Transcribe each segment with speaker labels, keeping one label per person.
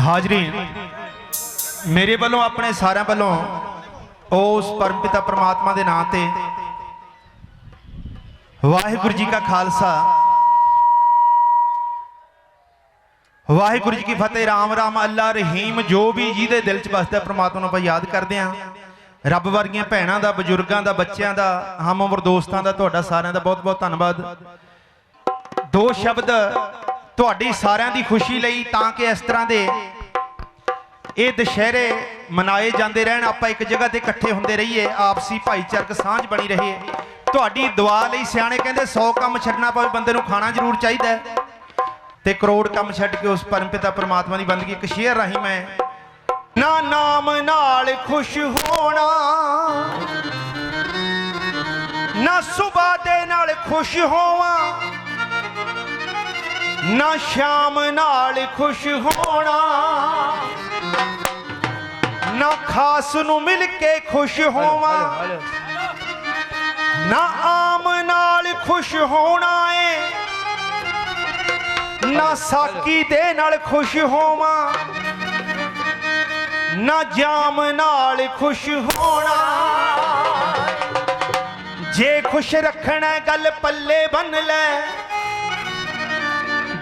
Speaker 1: ਹਾਜ਼ਰੀਨ ਮੇਰੇ ਵੱਲੋਂ, ਆਪਣੇ ਸਾਰਿਆਂ ਵੱਲੋਂ, ਉਸ ਪਰਮਪਿਤਾ ਪ੍ਰਮਾਤਮਾ ਦੇ ਨਾਂ ਤੇ ਵਾਹਿਗੁਰੂ ਜੀ ਕਾ ਖਾਲਸਾ। ਵਾਹਿਗੁਰੂ ਜੀ ਕੀ ਫਤਿਹ, ਰਾਮ ਰਾਮ ਅੱਲਾ ਰਹੀਮ, ਜੋ ਵੀ ਜਿਹਦੇ ਦਿਲ 'ਚ ਵਸਦਾ ਪ੍ਰਮਾਤਮਾ ਨੂੰ ਆਪਾਂ ਯਾਦ ਕਰਦੇ ਆਂ ਰੱਬ ਵਰਗੀਆਂ ਭੈਣਾਂ ਦਾ, ਬਜ਼ੁਰਗਾਂ ਦਾ, ਬੱਚਿਆਂ ਦਾ, ਹਮ ਉਮਰ ਦੋਸਤਾਂ ਦਾ, ਤੁਹਾਡਾ ਸਾਰਿਆਂ ਦਾ ਬਹੁਤ ਬਹੁਤ ਧੰਨਵਾਦ। ਦੋ ਸ਼ਬਦ ਤੁਹਾਡੀ ਸਾਰਿਆਂ ਦੀ ਖੁਸ਼ੀ ਲਈ ਤਾਂ ਕਿ ਇਸ ਤਰ੍ਹਾਂ ਦੇ ਇਹ ਦੁਸ਼ਹਿਰੇ ਮਨਾਏ ਜਾਂਦੇ ਰਹਿਣ। ਆਪਾਂ ਇੱਕ ਜਗ੍ਹਾ ਤੇ ਇਕੱਠੇ ਹੁੰਦੇ ਰਹੀਏ, ਆਪਸੀ ਭਾਈਚਾਰਕ ਸਾਂਝ ਬਣੀ ਰਹੇ ਤੁਹਾਡੀ ਦੁਆ ਲਈ ਸਿਆਣੇ ਕਹਿੰਦੇ 100 ਕੰਮ ਛੱਡਣਾ ਪਵੇ, ਬੰਦੇ ਨੂੰ ਖਾਣਾ ਜ਼ਰੂਰ ਚਾਹੀਦਾ ਹੈ। ਤੇ ਕਰੋੜ ਕੰਮ ਛੱਡ ਕੇ ਉਸ ਪਰਮਪਿਤਾ ਪਰਮਾਤਮਾ ਦੀ ਬੰਦਗੀ, ਇੱਕ ਸ਼ੇਅਰ ਰਾਹੀਂ ਮੈਂ ਨਾ ਨਾਮ ਨਾਲ ਖੁਸ਼ ਹੋਣਾ, ਨਾ ਸੁਬਾ ਦੇ ਨਾਲ ਖੁਸ਼ ਹੋਵਾਂ। ਨਾ ਸ਼ਾਮ ਨਾਲ ਖੁਸ਼ ਹੋਣਾ ਨਾ ਖਾਸ ਨੂੰ ਮਿਲ ਕੇ ਖੁਸ਼ ਹੋਵਾਂ ਨਾ ਆਮ ਨਾਲ ਖੁਸ਼ ਹੋਣਾ ਏ ਨਾ ਸਾਕੀ ਦੇ ਨਾਲ ਖੁਸ਼ ਹੋਵਾਂ ਨਾ ਜਾਮ ਨਾਲ ਖੁਸ਼ ਹੋਣਾ। ਜੇ ਖੁਸ਼ ਰੱਖਣਾ ਗੱਲ ਪੱਲੇ ਬੰਨ ਲੈ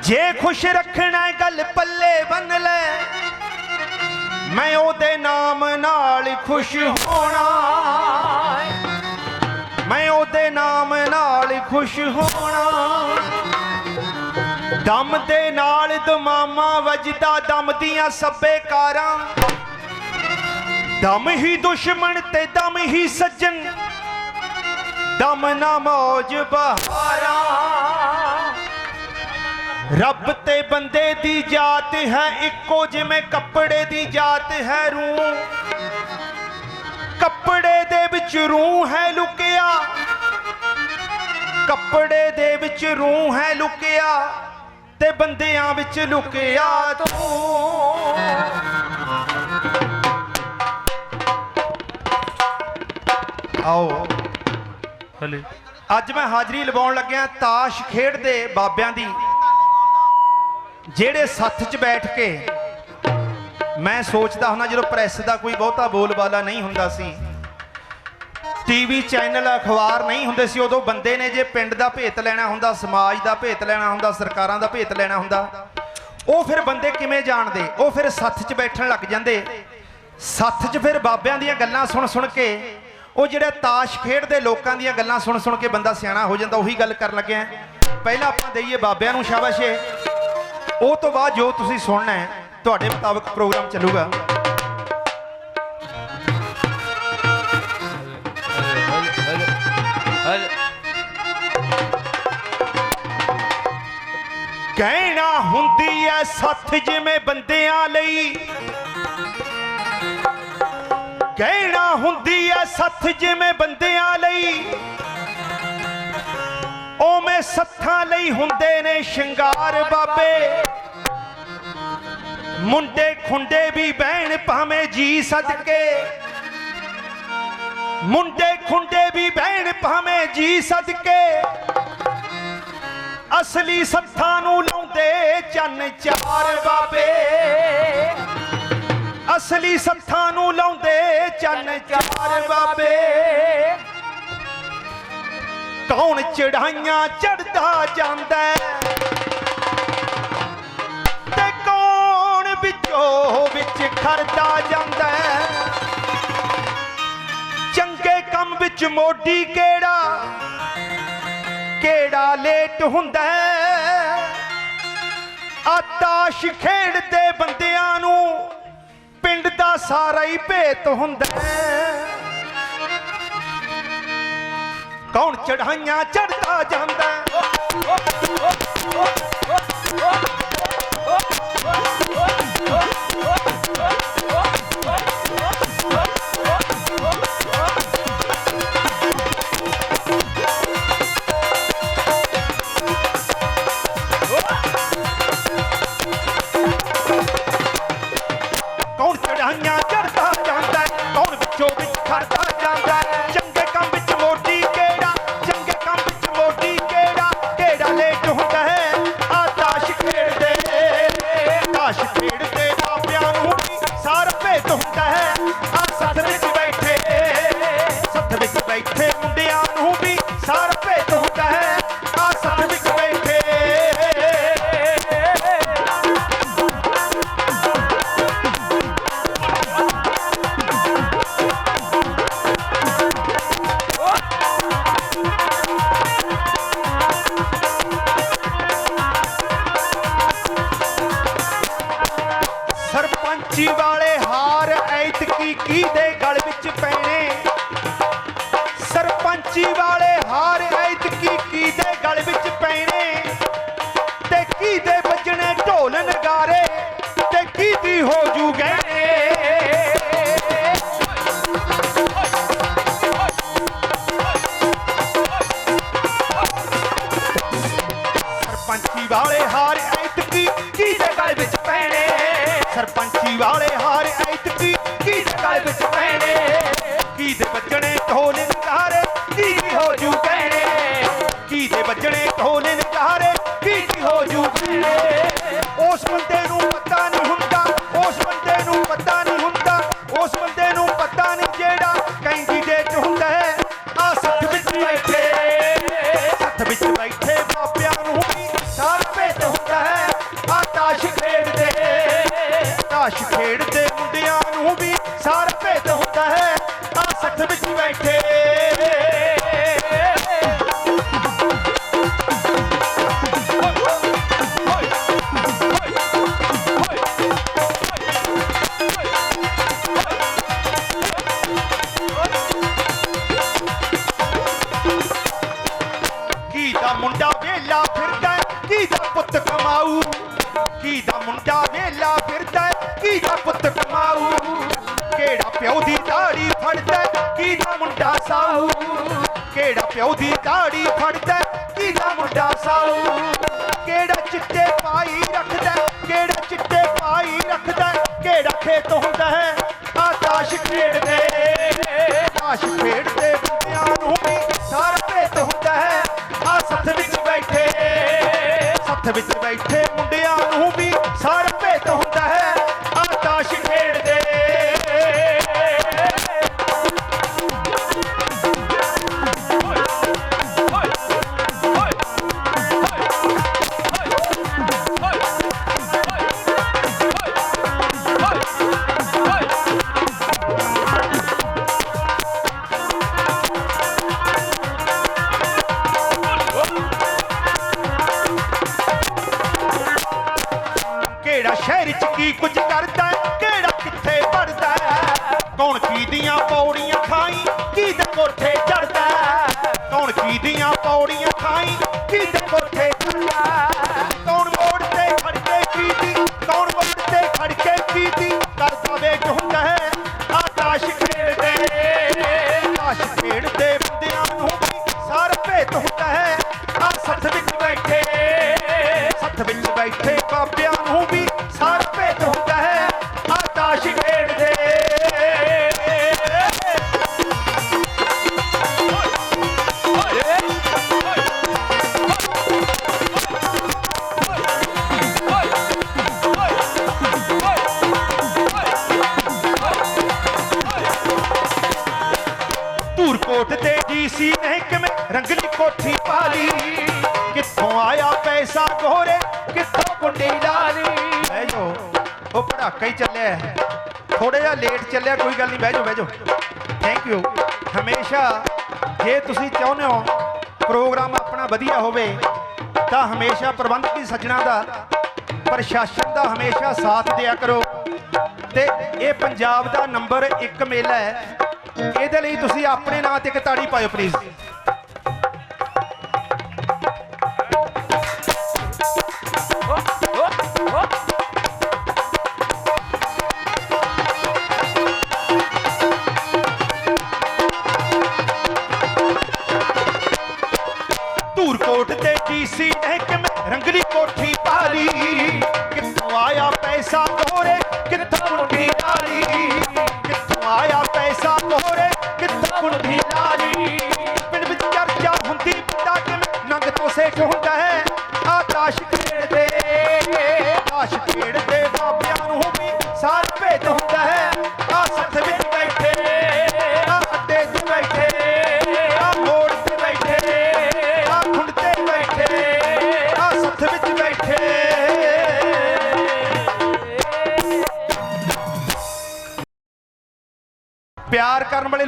Speaker 1: ਜੇ ਖੁਸ਼ ਰੱਖਣਾ ਗੱਲ ਪੱਲੇ ਬੰਨ ਲੈ। ਮੈਂ ਉਹਦੇ ਨਾਮ ਨਾਲ ਖੁਸ਼ ਹੋਣਾ ਮੈਂ ਉਹਦੇ ਨਾਮ ਨਾਲ ਖੁਸ਼ ਹੋਣਾ ਦਮ ਦੇ ਨਾਲ ਦਮਾਮਾ ਵਜਦਾ, ਦਮ ਦੀਆਂ ਸੱਬੇ ਕਾਰਾਂ। ਦਮ ਹੀ ਦੁਸ਼ਮਣ ਤੇ ਦਮ ਹੀ ਸੱਜਣ। ਦਮ ਨਾ ਮੌਜ ਬਹਾਰਾਂ। ਰੱਬ ਤੇ ਬੰਦੇ ਦੀ ਜਾਤ ਹੈ ਇੱਕੋ ਜਿਵੇਂ ਕੱਪੜੇ ਦੀ ਜਾਤ ਹੈ ਰੂਹ। ਕੱਪੜੇ ਦੇ ਵਿੱਚ ਰੂਹ ਹੈ ਲੁਕਿਆ। ਕੱਪੜੇ ਦੇ ਵਿੱਚ ਰੂਹ ਹੈ ਲੁਕਿਆ ਤੇ ਬੰਦਿਆਂ ਵਿੱਚ ਲੁਕਿਆ ਤੂੰ। ਆਓ। ਹਲੇ। ਅੱਜ ਮੈਂ ਹਾਜ਼ਰੀ ਲਵਾਉਣ ਲੱਗਿਆ ਤਾਸ਼ ਖੇਡਦੇ ਬਾਬਿਆਂ ਦੀ। ਜਿਹੜੇ ਸੱਥ 'ਚ ਬੈਠ ਕੇ ਮੈਂ ਸੋਚਦਾ ਹੁੰਦਾ ਜਦੋਂ ਪ੍ਰੈਸ ਦਾ ਕੋਈ ਬਹੁਤਾ ਬੋਲਬਾਲਾ ਨਹੀਂ ਹੁੰਦਾ ਸੀ। ਟੀਵੀ ਚੈਨਲ ਅਖਬਾਰ ਨਹੀਂ ਹੁੰਦੇ ਸੀ, ਉਦੋਂ ਬੰਦੇ ਨੇ ਜੇ ਪਿੰਡ ਦਾ ਭੇਤ ਲੈਣਾ ਹੁੰਦਾ, ਸਮਾਜ ਦਾ ਭੇਤ ਲੈਣਾ ਹੁੰਦਾ, ਸਰਕਾਰਾਂ ਦਾ ਭੇਤ ਲੈਣਾ ਹੁੰਦਾ, ਉਹ ਫਿਰ ਬੰਦੇ ਕਿਵੇਂ ਜਾਣਦੇ? ਉਹ ਫਿਰ ਸੱਥ 'ਚ ਬੈਠਣ ਲੱਗ ਜਾਂਦੇ। ਸੱਥ 'ਚ ਫਿਰ ਬਾਬਿਆਂ ਦੀਆਂ ਗੱਲਾਂ ਸੁਣ ਸੁਣ ਕੇ, ਉਹ ਜਿਹੜਾ ਤਾਸ਼ ਖੇਡਦੇ, ਲੋਕਾਂ ਦੀਆਂ ਗੱਲਾਂ ਸੁਣ ਸੁਣ ਕੇ ਬੰਦਾ ਸਿਆਣਾ ਹੋ ਜਾਂਦਾ, ਉਹੀ ਗੱਲ ਕਰਨ ਲੱਗਿਆ। ਪਹਿਲਾਂ ਆਪਾਂ ਦਈਏ ਬਾਬਿਆਂ ਨੂੰ ਸ਼ਾਬਾਸ਼ੇ। ਉਹ ਤੋਂ ਬਾਅਦ ਜੋ ਤੁਸੀਂ ਸੁਣਨਾ ਹੈ, ਤੁਹਾਡੇ ਮੁਤਾਬਕ ਪ੍ਰੋਗਰਾਮ ਚੱਲੂਗਾ। ਕਹਿਣਾ ਹੁੰਦੀ ਐ ਸੱਥ ਜਿਵੇਂ ਬੰਦਿਆਂ ਲਈ। ਕਹਿਣਾ ਹੁੰਦੀ ਐ ਸੱਥ ਜਿਵੇਂ ਬੰਦਿਆਂ ਲਈ। ਓਵੇਂ ਸੱਥਾਂ ਲਈ ਹੁੰਦੇ ਨੇ ਸ਼ਿੰਗਾਰ ਬਾਬੇ। ਮੁੰਡੇ ਖੁੰਡੇ ਵੀ ਬਹਿਣ ਭਾਵੇਂ ਜੀ ਸਦਕੇ। ਮੁੰਡੇ ਖੁੰਡੇ ਵੀ ਬਹਿਣ ਭਾਵੇਂ ਜੀ ਸਦਕੇ। ਅਸਲੀ ਸੱਥਾਂ ਨੂੰ ਲਾਉਂਦੇ ਚੰਨ ਚਾਰ ਬਾਬੇ। ਅਸਲੀ ਸੱਥਾਂ ਨੂੰ ਲਾਉਂਦੇ ਚੰਨ ਚਾਰ ਬਾਬੇ। ਕੌਣ ਚੜਾਈਆਂ ਚੜਦਾ ਜਾਂਦਾ ਕੌਣ ਵਿੱਚ ਖਰਦਾ ਜਾਂਦਾ ਚੰਗੇ ਕੰਮ ਵਿੱਚ ਮੋਢੀ ਕਿਹੜਾ? ਕਿਹੜਾ ਲੇਟ ਹੁੰਦਾ ਆਤਾਸ਼ ਖੇਡਦੇ ਬੰਦਿਆਂ ਨੂੰ ਪਿੰਡ ਦਾ ਸਾਰਾ ਹੀ ਭੇਤ ਹੁੰਦਾ ਕੌਣ ਚੜਾਈਆਂ ਚੜਦਾ ਜਾਂਦਾ ਹੁੰਦਾ ਹੈ। ਆ ਸਾਧਰੇ ਜਣੇ ਤੋ ਧੱਕਾ ਹੀ ਚੱਲਿਆ ਹੈ। ਥੋੜਾ ਜਿਹਾ ਲੇਟ ਚੱਲਿਆ, ਕੋਈ ਗੱਲ ਨਹੀਂ, ਬਹਿ ਜਾਓ ਬਹਿ ਜਾਓ। ਥੈਂਕ ਯੂ ਹਮੇਸ਼ਾ ਜੇ ਤੁਸੀਂ ਚਾਹੁੰਦੇ ਹੋ ਪ੍ਰੋਗਰਾਮ ਆਪਣਾ ਵਧੀਆ ਹੋਵੇ, ਤਾਂ ਹਮੇਸ਼ਾ ਪ੍ਰਬੰਧਕੀ ਸੱਜਣਾ ਦਾ, ਪ੍ਰਸ਼ਾਸਨ ਦਾ ਹਮੇਸ਼ਾ ਸਾਥ ਦਿਆ ਕਰੋ। ਤੇ ਇਹ ਪੰਜਾਬ ਦਾ ਨੰਬਰ 1 ਮੇਲਾ ਹੈ। ਇਹਦੇ ਲਈ ਤੁਸੀਂ ਆਪਣੇ ਨਾਂ ਤੇ ਇੱਕ ਤਾੜੀ ਪਾਓ ਪਲੀਜ਼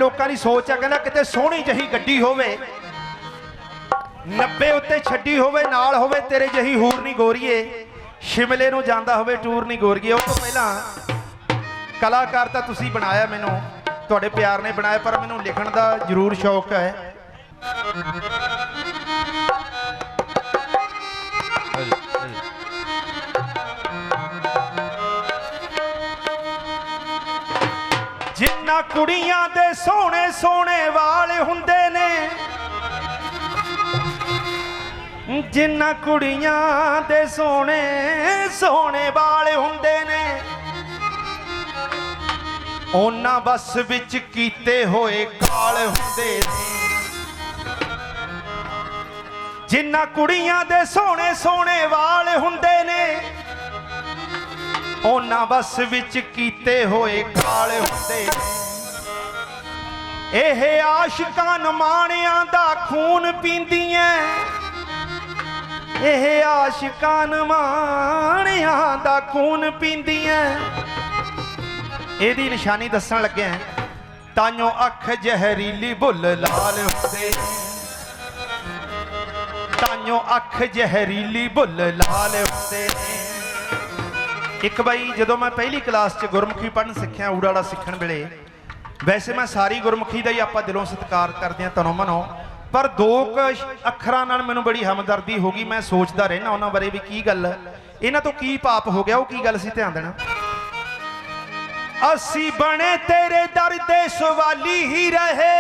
Speaker 1: ਲੋਕਾਂ ਦੀ ਸੋਚ ਆ, ਕਹਿੰਦਾ ਕਿਤੇ ਸੋਹਣੀ ਜਹੀ ਗੱਡੀ ਹੋਵੇ 90 ਉੱਤੇ ਛੱਡੀ ਹੋਵੇ, ਨਾਲ ਹੋਵੇ, ਤੇਰੇ ਜਹੀ ਹੂਰ ਨਹੀਂ ਗੋਰੀਏ, ਸ਼ਿਮਲੇ ਨੂੰ ਜਾਂਦਾ ਹੋਵੇ, ਟੂਰ ਨਹੀਂ ਗੋਰੀਏ। ਉਹ ਤੋਂ ਪਹਿਲਾਂ ਕਲਾਕਾਰ ਤਾਂ ਤੁਸੀਂ ਬਣਾਇਆ ਮੈਨੂੰ, ਤੁਹਾਡੇ ਪਿਆਰ ਨੇ ਬਣਾਇਆ, ਪਰ ਮੈਨੂੰ ਲਿਖਣ ਦਾ ਜ਼ਰੂਰ ਸ਼ੌਕ ਹੈ। ਕੁੜੀਆਂ ਦੇ ਸੋਹਣੇ ਸੋਹਣੇ ਵਾਲ ਹੁੰਦੇ ਨੇ। ਜਿੰਨਾ ਕੁੜੀਆਂ ਦੇ ਸੋਹਣੇ ਸੋਹਣੇ ਵਾਲ ਹੁੰਦੇ ਨੇ, ਉਹਨਾਂ ਬਸ ਵਿੱਚ ਕੀਤੇ ਹੋਏ ਕਾਲ ਹੁੰਦੇ ਨੇ। ਜਿੰਨਾ ਕੁੜੀਆਂ ਦੇ ਸੋਹਣੇ ਸੋਹਣੇ ਵਾਲ ਹੁੰਦੇ ਨੇ, ਉਹਨਾਂ ਬਸ ਵਿੱਚ ਕੀਤੇ ਹੋਏ ਕਾਲ ਹੁੰਦੇ ਨੇ। ਇਹ ਆਸ਼ਿਕਾਂ ਨਮਾਣਿਆਂ ਦਾ ਖੂਨ ਪੀਂਦੀਆਂ। ਇਹ ਆਸ਼ਿਕਾਂ ਨਮਾਣਿਆਂ ਦਾ ਖੂਨ ਪੀਂਦੀਆਂ। ਇਹਦੀ ਨਿਸ਼ਾਨੀ ਦੱਸਣ ਲੱਗਿਆ ਤਾਈਓ ਅੱਖ ਜ਼ਹਿਰੀਲੀ ਬੁੱਲ ਲਾਲ ਹੁੰਦੇ। ਤਾਈਓ ਅੱਖ ਜ਼ਹਿਰੀਲੀ ਬੁੱਲ ਲਾਲ ਹੁੰਦੇ। ਇੱਕ ਬਾਈ ਜਦੋਂ ਮੈਂ ਪਹਿਲੀ ਕਲਾਸ 'ਚ ਗੁਰਮੁਖੀ ਪੜ੍ਹਨ ਸਿੱਖਿਆ ਊੜਾੜਾ ਸਿੱਖਣ ਵੇਲੇ ਵੈਸੇ ਮੈਂ ਸਾਰੀ ਗੁਰਮੁਖੀ ਦਾ ਹੀ ਆਪਾਂ ਦਿਲੋਂ ਸਤਿਕਾਰ ਕਰਦੇ ਹਾਂ ਤਨੋਂ ਮਨੋਂ, ਪਰ ਦੋ ਕੁ ਅੱਖਰਾਂ ਨਾਲ ਮੈਨੂੰ ਬੜੀ ਹਮਦਰਦੀ ਹੋ ਗਈ, ਮੈਂ ਸੋਚਦਾ ਰਹਿਣਾ ਉਹਨਾਂ ਬਾਰੇ ਵੀ ਕੀ ਗੱਲ ਇਹਨਾਂ ਤੋਂ ਕੀ ਪਾਪ ਹੋ ਗਿਆ, ਉਹ ਕੀ ਗੱਲ ਸੀ ਧਿਆਨ ਦੇਣਾ। ਅਸੀਂ ਬਣੇ ਤੇਰੇ ਦਰ ਦੇ ਸਵਾਲੀ ਹੀ ਰਹੇ।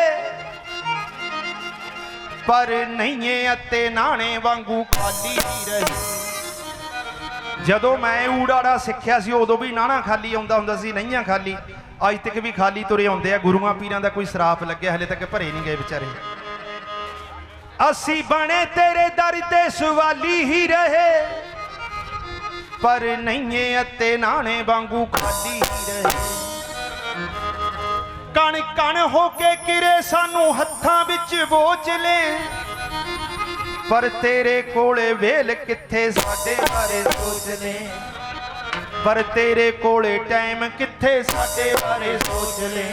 Speaker 1: ਪਰ ਨਹੀਂਏ ਅਤੇ ਨਾਣੇ ਵਾਂਗੂ ਖਾਲੀ ਹੀ ਰਹੇ। ਜਦੋਂ ਮੈਂ ਊੜਾੜਾ ਸਿੱਖਿਆ ਸੀ, ਉਦੋਂ ਵੀ ਨਾਣਾ ਖਾਲੀ ਆਉਂਦਾ ਹੁੰਦਾ ਸੀ ਨਹੀਂਆਂ ਖਾਲੀ। ਅੱਜ ਤੱਕ ਵੀ ਖਾਲੀ ਤੁਰੇ ਆਉਂਦੇ ਆ, ਗੁਰੂਆਂ ਪੀਰਾਂ ਦਾ ਕੋਈ ਸਰਾਪ ਲੱਗਿਆ, ਹਲੇ ਤੱਕ ਭਰੇ ਨਹੀਂ ਗਏ ਵਿਚਾਰੇ। ਅਸੀਂ ਬਣੇ ਤੇਰੇ ਦਰ ਤੇ ਸਵਾਲੀ ਹੀ ਰਹੇ, ਪਰ ਨਹੀਂਏ ਅਤੇ ਨਾਣੇ ਵਾਂਗੂ ਖਾਲੀ ਹੀ ਰਹੇ। ਕਣ ਕਣ ਹੋ ਕੇ ਕਿਰੇ ਸਾਨੂੰ ਹੱਥਾਂ ਵਿੱਚ ਬੋਝ ਲੈ, ਪਰ ਤੇਰੇ ਕੋਲੇ ਵੇਲ ਕਿੱਥੇ ਸਾਡੇ ਬਾਰੇ ਸੋਚ ਲੈ ਪਰ ਤੇਰੇ ਕੋਲੇ ਟਾਈਮ ਕਿੱਥੇ? ਸਾਡੇ ਬਾਰੇ ਸੋਚ ਲੈ।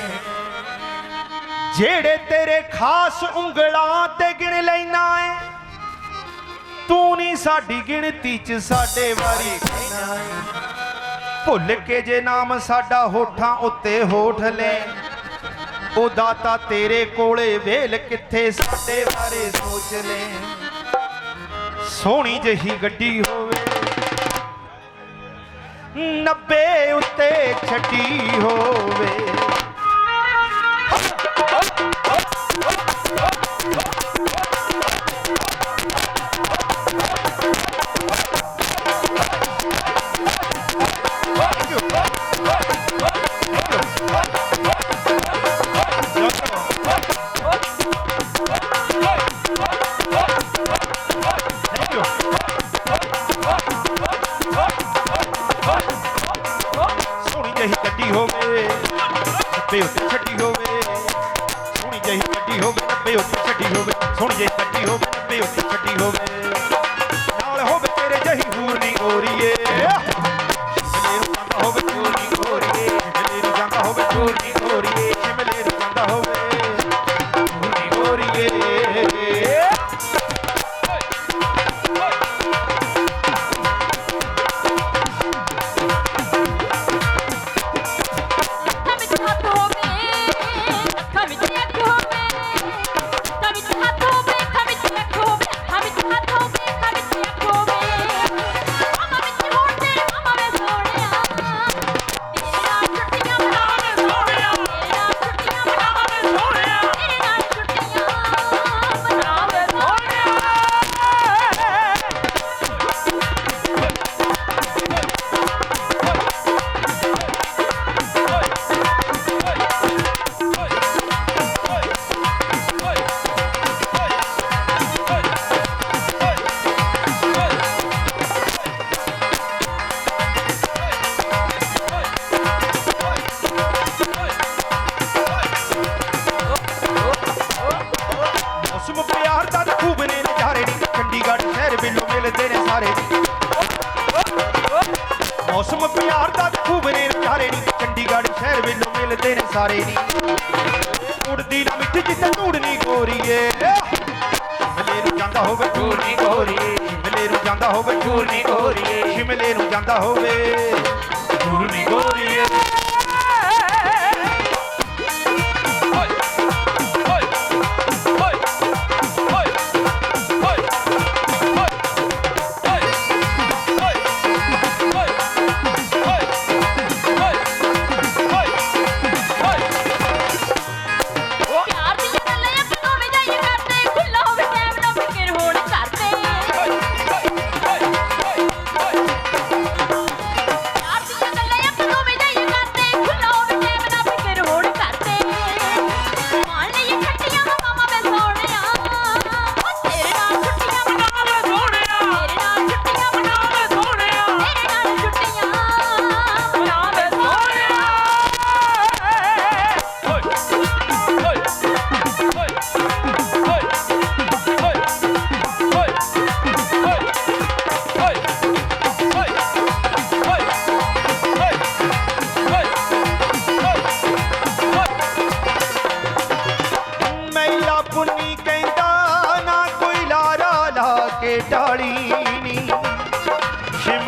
Speaker 1: ਜਿਹੜੇ ਤੇਰੇ ਖਾਸ ਉਂਗਲਾਂ ਤੇ ਗਿਣ ਲੈਣਾ ਏ, ਤੂੰ ਨਹੀਂ ਸਾਡੀ ਗਿਣਤੀ 'ਚ ਸਾਡੇ ਵਾਰੀ ਕਹਿਣਾ ਏ। ਭੁੱਲ ਕੇ ਜੇ ਨਾਮ ਸਾਡਾ ਹੋਠਾਂ ਉੱਤੇ ਹੋਠ ਲੈ, ਉਹ ਦਾਤਾ ਤੇਰੇ ਕੋਲੇ ਵੇਲ ਕਿੱਥੇ? ਸਾਡੇ ਬਾਰੇ ਸੋਚ ਲੈ। ਸੋਹਣੀ ਜਹੀ ਗੱਡੀ ਹੋਵੇ। 90 ਉੱਤੇ ਛੱਡੀ ਹੋਵੇ। ਸਾਰੇ ਨੀ। ਉੜਦੀ ਨਾ ਮਿੱਠੀ ਜਿੱਥੇ ਧੂੜ ਗੋਰੀਏ ਸ਼ਿਮਲੇ ਨੂੰ ਜਾਂਦਾ ਹੋਵੇ ਟੂਰ ਗੋਰੀਏ ਗੋਰੀ ਸ਼ਿਮਲੇ ਨੂੰ ਜਾਂਦਾ ਹੋਵੇ ਟੂਰ ਗੋਰੀਏ ਸ਼ਿਮਲੇ ਨੂੰ ਜਾਂਦਾ ਹੋਵੇ। ਟੂਰ ਗੋਰੀਏ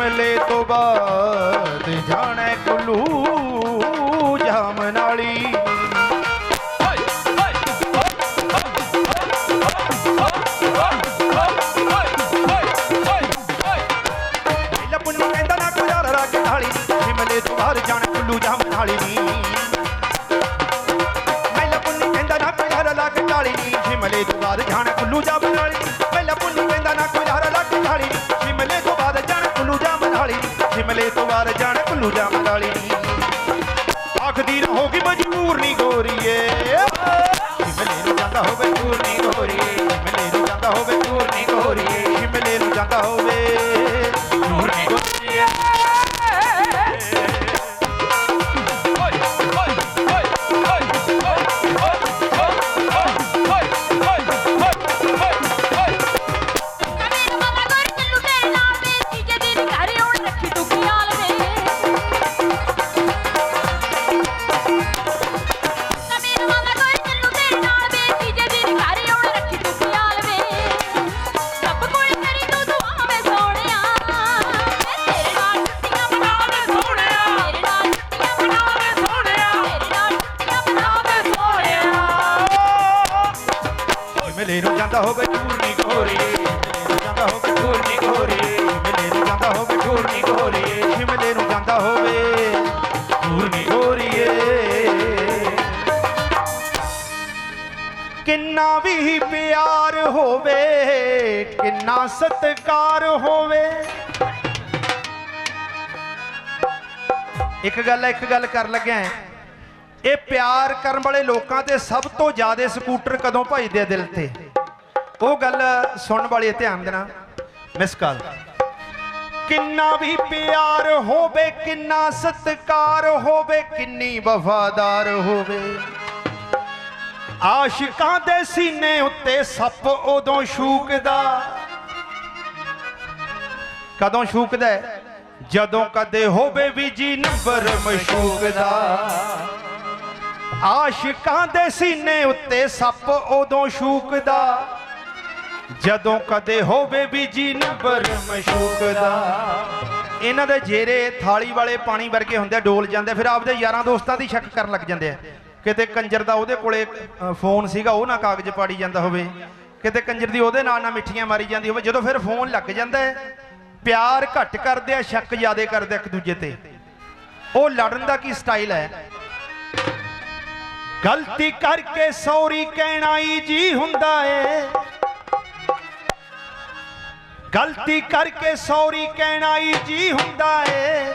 Speaker 1: ਸ਼ਿਮਲੇ ਤੋਂ ਬਾਅਦ ਜਾਣੇ ਕੁੱਲੂ ਹੋਵੇ, ਕਿੰਨਾ ਸਤਿਕਾਰ ਹੋਵੇ। ਇੱਕ ਗੱਲ ਇੱਕ ਗੱਲ ਕਰ ਲੱਗਿਆ ਇਹ ਪਿਆਰ ਕਰਨ ਵਾਲੇ ਲੋਕਾਂ ਤੇ ਸਭ ਤੋਂ ਜ਼ਿਆਦਾ ਸਕੂਟਰ ਕਦੋਂ ਭਜਦੇ ਆ ਦਿਲ ਤੇ? ਉਹ ਗੱਲ ਸੁਣਨ ਵਾਲੇ ਧਿਆਨ ਦੇਣਾ। ਮਿਸ ਕਾਲ ਕਿੰਨਾ ਵੀ ਪਿਆਰ ਹੋਵੇ, ਕਿੰਨਾ ਸਤਿਕਾਰ ਹੋਵੇ, ਕਿੰਨੀ ਵਫਾਦਾਰ ਹੋਵੇ। ਆਸ਼ਿਕਾਂ ਦੇ ਸੀਨੇ ਉੱਤੇ ਸੱਪ ਉਦੋਂ ਸ਼ੂਕਦਾ। ਕਦੋਂ ਸ਼ੂਕਦਾ ਜਦੋਂ ਕਦੇ ਹੋਵੇ ਵੀ ਜੀ ਨੰਬਰ ਮਸ਼ੂਕ ਆਸ਼ਿਕਾਂ ਦੇ ਸੀਨੇ ਉੱਤੇ ਸੱਪ ਉਦੋਂ ਸ਼ੂਕਦਾ। ਜਦੋਂ ਕਦੇ ਹੋਵੇ ਵੀ ਜੀ ਨੰਬਰ ਮਸ਼ੂਕ ਇਹਨਾਂ ਦੇ ਜੇਰੇ ਥਾਲੀ ਵਾਲੇ ਪਾਣੀ ਵਰਗੇ ਹੁੰਦੇ ਡੋਲ ਜਾਂਦੇ ਫਿਰ ਆਪਦੇ ਯਾਰਾਂ ਦੋਸਤਾਂ ਦੀ ਸ਼ੱਕ ਕਰਨ ਲੱਗ ਜਾਂਦੇ ਆ। ਕਿਤੇ ਕੰਜਰ ਦਾ ਉਹਦੇ ਕੋਲੇ ਫੋਨ ਸੀਗਾ ਉਹ ਨਾ ਕਾਗਜ਼ ਪਾੜੀ ਜਾਂਦਾ ਹੋਵੇ। ਕਿਤੇ ਕੰਜਰ ਦੀ ਉਹਦੇ ਨਾਲ ਨਾ ਮਿੱਠੀਆਂ ਮਾਰੀ ਜਾਂਦੀ ਹੋਵੇ। ਜਦੋਂ ਫਿਰ ਫੋਨ ਲੱਗ ਜਾਂਦਾ ਹੈ, ਪਿਆਰ ਘੱਟ ਕਰਦੇ ਆ ਸ਼ੱਕ ਜ਼ਿਆਦਾ ਕਰਦੇ ਇੱਕ ਦੂਜੇ ਤੇ। ਉਹ ਲੜਨ ਦਾ ਕੀ ਸਟਾਈਲ ਹੈ? ਗਲਤੀ ਕਰਕੇ ਸੌਰੀ ਕਹਿਣਾ ਹੀ ਜੀ ਹੁੰਦਾ ਏ। ਗਲਤੀ ਕਰਕੇ ਸੌਰੀ ਕਹਿਣਾ ਹੀ ਜੀ ਹੁੰਦਾ ਏ।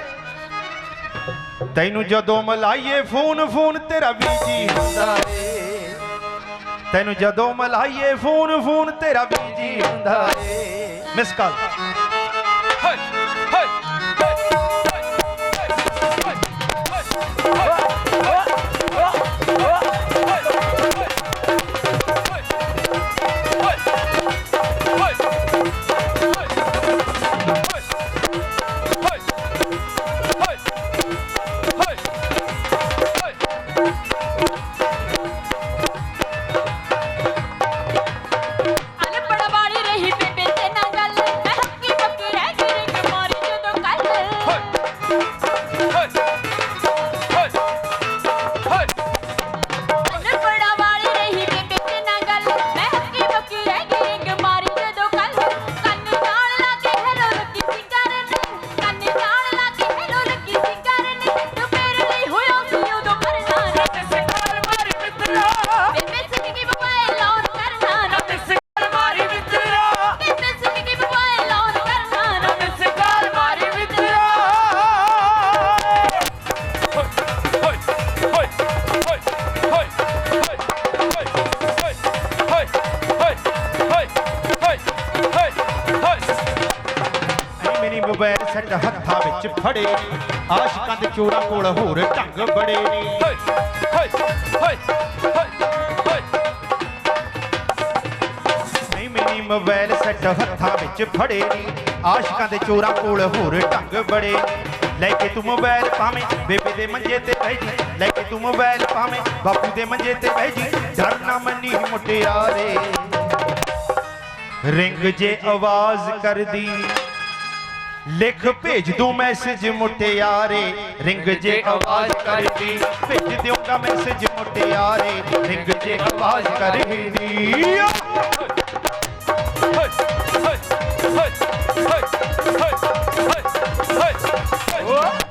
Speaker 1: ਤੈਨੂੰ ਜਦੋਂ ਮਲਾਈਏ ਫੋਨ ਫੋਨ ਤੇਰਾ ਬੀਜੀ ਹੁੰਦਾ ਏ। ਤੈਨੂੰ ਜਦੋਂ ਮਲਾਈਏ ਫੋਨ ਫੋਨ ਤੇਰਾ ਬੀਜੀ ਹੁੰਦਾ ਏ। Miss call. ਵਿੱਚ ਫੜੇ ਨੀ ਦੇ ਚੋਰਾਂ ਕੋਲ ਹੋਰ ਢੰਗ ਬੜੇ ਨੀ।
Speaker 2: ਹੋਏ ਹੋਏ ਹੋਏ ਹੋਏ
Speaker 1: ਨਹੀਂ ਮਿਨੀ ਮੋਬਾਈਲ ਸੈੱਟ ਹੱਥਾਂ ਵਿੱਚ ਫੜੇ ਨੀ। ਆਸ਼ਿਕਾਂ ਦੇ ਚੋਰਾਂ ਕੋਲ ਹੋਰ ਢੰਗ ਬੜੇ ਨੀ। ਲੈ ਕੇ ਤੂੰ ਮੋਬਾਈਲ ਪਾਵੇਂ ਬੇਬੇ ਦੇ ਮੰਜੇ ਤੇ ਬਹਿ ਜੀ। ਲੈ ਕੇ ਤੂੰ ਮੋਬਾਈਲ ਪਾਵੇਂ ਬਾਪੂ ਦੇ ਮੰਜੇ ਤੇ ਬਹਿ ਜੀ। ਡਰ ਨਾ ਮੰਨੀ ਮੁਟਿਆਰੇ। ਰਿੰਗ ਜੇ ਆਵਾਜ਼ ਕਰਦੀ। ਲਿਖ ਭੇਜ ਦੂੰ ਮੈਸੇਜ ਮੁਟਿਆਰੇ ਰਿੰਗ ਜੇ ਆਵਾਜ਼ ਕਰਦੀ ਭੇਜ ਦਿਉਂਗਾ ਮੈਸੇਜ ਮੁਟਿਆਰੇ ਰਿੰਗ ਜੇ ਆਵਾਜ਼ ਕਰਦੀ
Speaker 2: ਹੋਏ ਹੋਏ ਹੋਏ ਹੋਏ ਹੋਏ ਹੋਏ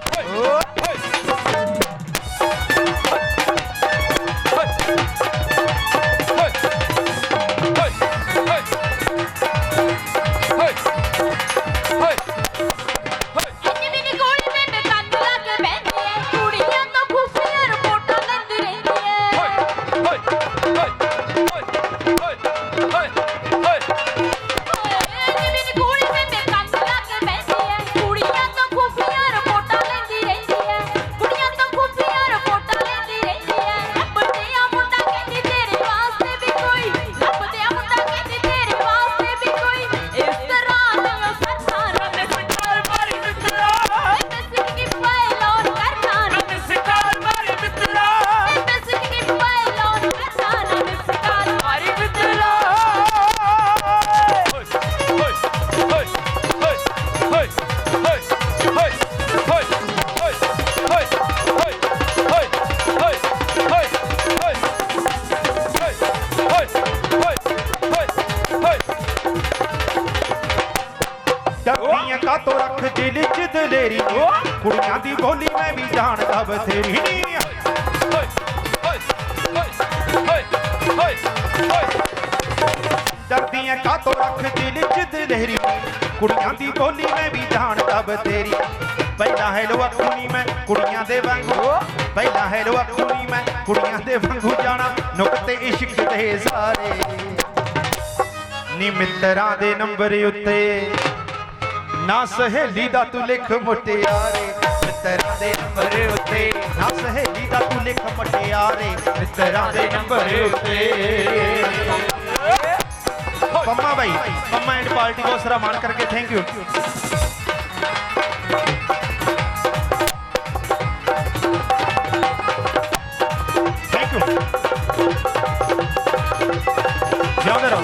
Speaker 1: ਰੱਖ ਦਿਲ ਚ ਕੁੜੀਆਂ ਦੀ ਬੋਲੀ ਮੈਂ ਵੀ ਜਾਣਦਾ ਬਥੇਰੀ ਪਹਿਲਾਂ ਹੈਲੋ ਅੱਖੂਨੀ ਮੈਂ ਕੁੜੀਆਂ ਦੇ ਵਾਂਗੂ। ਪਹਿਲਾਂ ਹੈਲੋ ਅੱਖੂਨੀ ਮੈਂ ਕੁੜੀਆਂ ਦੇ ਵਾਂਗੂ ਜਾਣਾ। ਨੁਕਤੇ ਇਸ਼ਕ ਦੇ ਸਾਰੇ। ਨੀ ਮਿੱਤਰਾਂ ਦੇ ਨੰਬਰ ਉੱਤੇ। ਨਾ ਸਹੇਲੀ ਦਾ ਤੂੰ ਲਿਖ ਮੁਟਿਆਰੇ। ਮਿੱਤਰਾਂ ਦੇ ਨੰਬਰ ਉੱਤੇ। ਨਾ ਸਹੇਲੀ ਦਾ ਤੂੰ ਲਿਖ ਮੁਟਿਆਰੇ। ਮਿੱਤਰਾਂ ਦੇ ਨੰਬਰ ਉੱਤੇ।
Speaker 3: पम्मा भाई
Speaker 1: पम्मा एंड पार्टी को सरा मान करके थैंक यू थैंक यू जाओ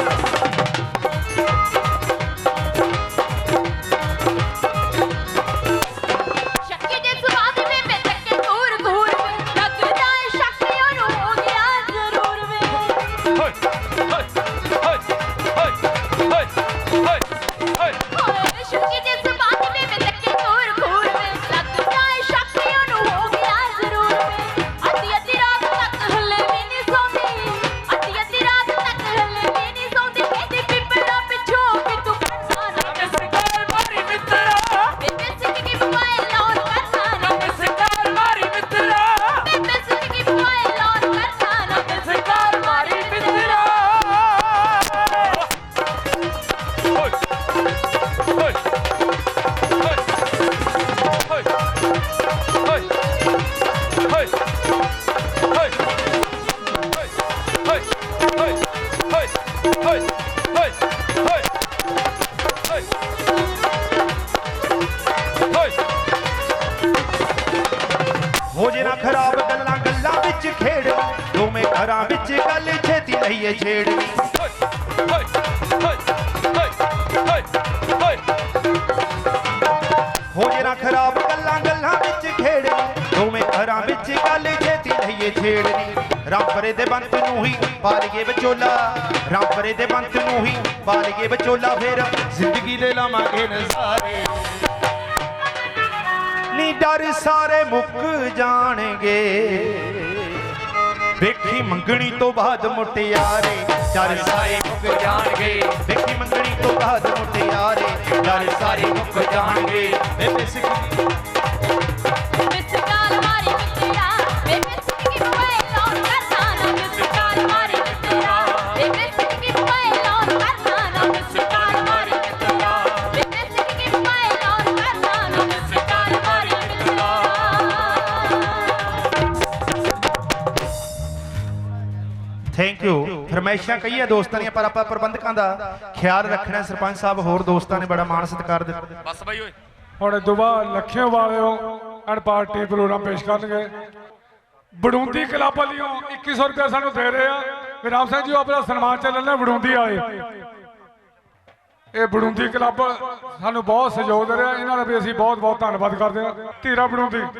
Speaker 1: ਛੇਤੀ ਛੇੜਨੀ ਹੋ ਜੇ ਨਾ ਖਰਾਬ ਗੱਲਾਂ ਗੱਲਾਂ ਵਿੱਚ ਖੇਡ ਦੋਵੇਂ ਘਰਾਂ ਵਿੱਚ ਗੱਲ ਛੇਤੀ ਲਈਏ ਛੇੜਨੀ ਰਾਮਪਰੇ ਦੇ ਬੰਤ ਨੂੰ ਹੀ ਪਾਲੀਏ ਵਿਚੋਲਾ। ਰਾਮਪਰੇ ਦੇ ਬੰਤ ਨੂੰ ਹੀ ਪਾਲੀਏ ਵਿਚੋਲਾ ਫੇਰ। ਜ਼ਿੰਦਗੀ ਦੇ ਲਾਵਾਂਗੇ ਨਜ਼ਾਰੇ। ਨੀ ਡਰ ਸਾਰੇ ਮੁੱਕ ਜਾਣਗੇ। ਵੇਖੀ ਮੰਗਣੀ ਤੋਂ ਬਾਅਦ ਮੁਟਿਆਰੇ। ਡਰ ਸਾਰੇ ਮੁੱਕ
Speaker 2: ਜਾਣਗੇ।
Speaker 1: ਵੇਖੀ ਮੰਗਣੀ ਤੋਂ ਬਾਅਦ ਮੁਟਿਆਰੇ। ਡਰ ਸਾਰੇ ਮੁੱਕ ਜਾਣਗੇ। ਬੇਬੇ ਸਿੱਖੀ ਫਰਮਾਇਸ਼ਾਂ ਕਈ ਹੈ ਦੋਸਤਾਂ ਦੀਆਂ ਪਰ ਆਪਾਂ ਪ੍ਰਬੰਧਕਾਂ ਦਾ ਖਿਆਲ ਰੱਖਣਾ ਸਰਪੰਚ ਸਾਹਿਬ ਹੋਰ ਦੋਸਤਾਂ ਨੇ ਬੜਾ ਮਾਣ ਸਤਿਕਾਰ ਦਿੱਤਾ।
Speaker 2: ਬਸ ਬਾਈ ਓਏ।
Speaker 4: ਹੁਣ ਬਾਅਦ ਲੱਖਿਓ ਵਾਲਿਓ ਐਂਡ ਪਾਰਟੀ ਪ੍ਰੋਗਰਾਮ ਪੇਸ਼ ਕਰਨਗੇ। ਬੜੂੰਦੀ ਕਲੱਬ ਵਾਲਿਓ 2100 ਰੁਪਏ ਸਾਨੂੰ ਦੇ ਰਹੇ ਆ। ਵਿਰਾਮ ਸਿੰਘ ਜੀ ਆਪਣਾ ਸਨਮਾਨ ਚੱਲਣ ਨੇ ਬੜੂੰਦੀ ਆਏ ਇਹ ਬੜੂੰਦੀ ਕਲੱਬ ਸਾਨੂੰ ਬਹੁਤ ਸਹਿਯੋਗ ਦੇ ਰਿਹਾ। ਇਹਨਾਂ ਦਾ ਵੀ ਅਸੀਂ ਬਹੁਤ ਬਹੁਤ ਧੰਨਵਾਦ ਕਰਦੇ ਹਾਂ। ਧੀਰਾ ਬੜੂੰਦੀ